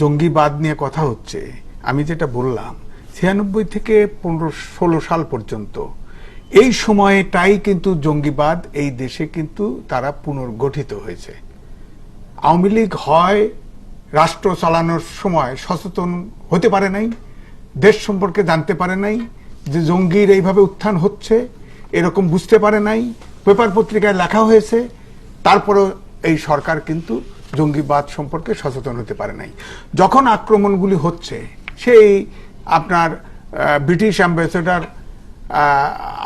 জঙ্গিবাদ নিয়ে কথা হচ্ছে। আমি যেটা বললাম, ছিয়ানব্বই থেকে পনেরো, ষোলো সাল পর্যন্ত। এই সময়টাই কিন্তু জঙ্গিবাদ, এই দেশে কিন্তু তারা পুনর্গঠিত হয়েছে। আওয়ামী লীগ হয় রাষ্ট্র চালানোর সময় সচেতন হতে পারে নাই, দেশ সম্পর্কে জানতে পারে নাই যে জঙ্গির এইভাবে উত্থান হচ্ছে, এরকম বুঝতে পারে নাই, পেপার পত্রিকায় লেখা হয়েছে, তারপরেও এই সরকার কিন্তু জঙ্গিবাদ সম্পর্কে সচেতন হতে পারে নাই। যখন আক্রমণগুলি হচ্ছে, সেই আপনার ব্রিটিশ অ্যাম্বাসেডার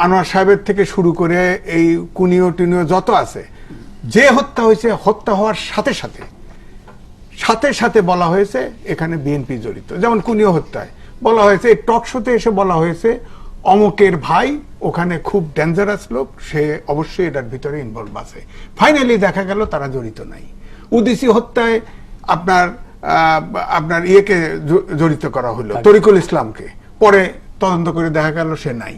আনোয়ার সাহেবের থেকে শুরু করে এই কুনিও টুনিও যত আছে, যে হত্যা হয়েছে, হত্যা হওয়ার সাথে সাথে সাথে সাথে বলা হয়েছে এখানে বিএনপি জড়িত। যেমন কুনিও হত্যায় বলা হয়েছে, এই টক শোতে এসে বলা হয়েছে, অমকের ভাই ওখানে খুব ডেঞ্জারাস লোক, সে অবশ্যই এটার ভিতরে ইনভলভ আছে। ফাইনালি দেখা গেল তারা জড়িত নাই। উদিসি হত্যায় আপনার আপনার ইয়েকে জড়িত করা হলো তরিকুল ইসলামকে। পরে তদন্ত করে দেখা গেল সে নাই।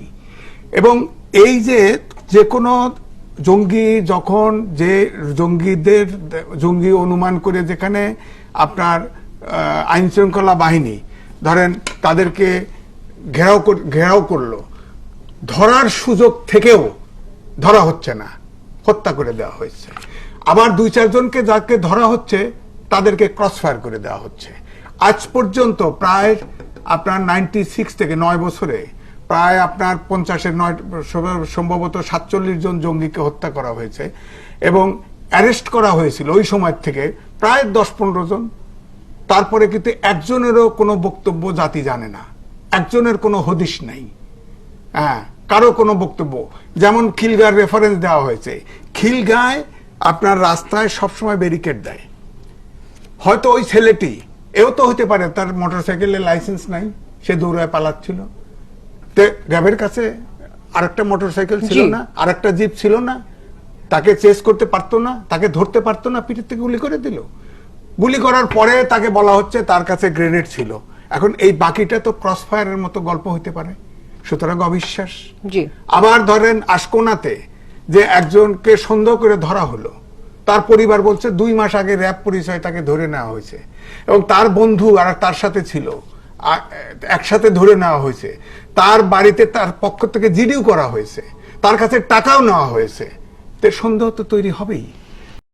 এবং এই যে যে কোনো জঙ্গি যখন যে জঙ্গিদের জঙ্গি অনুমান করে যেখানে আপনার আইন শৃঙ্খলা বাহিনী ধরেন তাদেরকে ঘেরাও ঘেরাও করল ধরার সুযোগ থেকেও ধরা হচ্ছে না হত্যা করে দেওয়া হয়েছে। আবার দুই চারজনকে যাকে ধরা হচ্ছে, তাদেরকে ক্রস ফায়ার করে দেওয়া হচ্ছে। আজ পর্যন্ত প্রায় আপনার নাইনটি সিক্স থেকে নয় বছরে প্রায় আপনার পঞ্চাশের নয়, সম্ভবত সাতচল্লিশ জন জঙ্গিকে হত্যা করা হয়েছে এবং অ্যারেস্ট করা হয়েছিল ওই সময় থেকে প্রায় দশ পনেরো জন। তারপরে কিন্তু একজনেরও কোনো বক্তব্য জাতি জানে না। একজনের কোনো হদিশ নাই। হ্যাঁ কারও কোনো বক্তব্য। যেমন খিলগার রেফারেন্স দেওয়া হয়েছে। খিলগায় আপনার রাস্তায় সবসময় ব্যারিকেড দেয়। হয়তো ওই ছেলেটি এও তো হতে পারে তার মোটরসাইকেলের লাইসেন্স নাই সে দৌড়ায় পালাচ্ছিল। তে র্যাবের কাছে আরেকটা মোটরসাইকেল ছিল না আরেকটা জিপ ছিল না তাকে চেস করতে পারতো না তাকে ধরতে পারতো না পিঠের থেকে গুলি করে দিল। গুলি করার পরে তাকে বলা হচ্ছে তার কাছে গ্রেনেড ছিল। এখন এই বাকিটা তো ক্রস ফায়ারের মতো গল্প হতে পারে। সুতরাং অবিশ্বাস। আবার ধরেন আশকোনাতে যে একজনকে সন্দেহ করে ধরা হলো। তার পরিবার বলছে দুই মাস আগে র্যাব পরিচয় তাকে ধরে নেওয়া হয়েছে। এবং তার বন্ধু আর তার সাথে ছিল। একসাথে ধরে নেওয়া হয়েছে। তার বাড়িতে তার পক্ষ থেকে জিডিও করা হয়েছে। তার কাছে টাকাও নেওয়া হয়েছে। সন্দেহ তো তৈরি হবেই।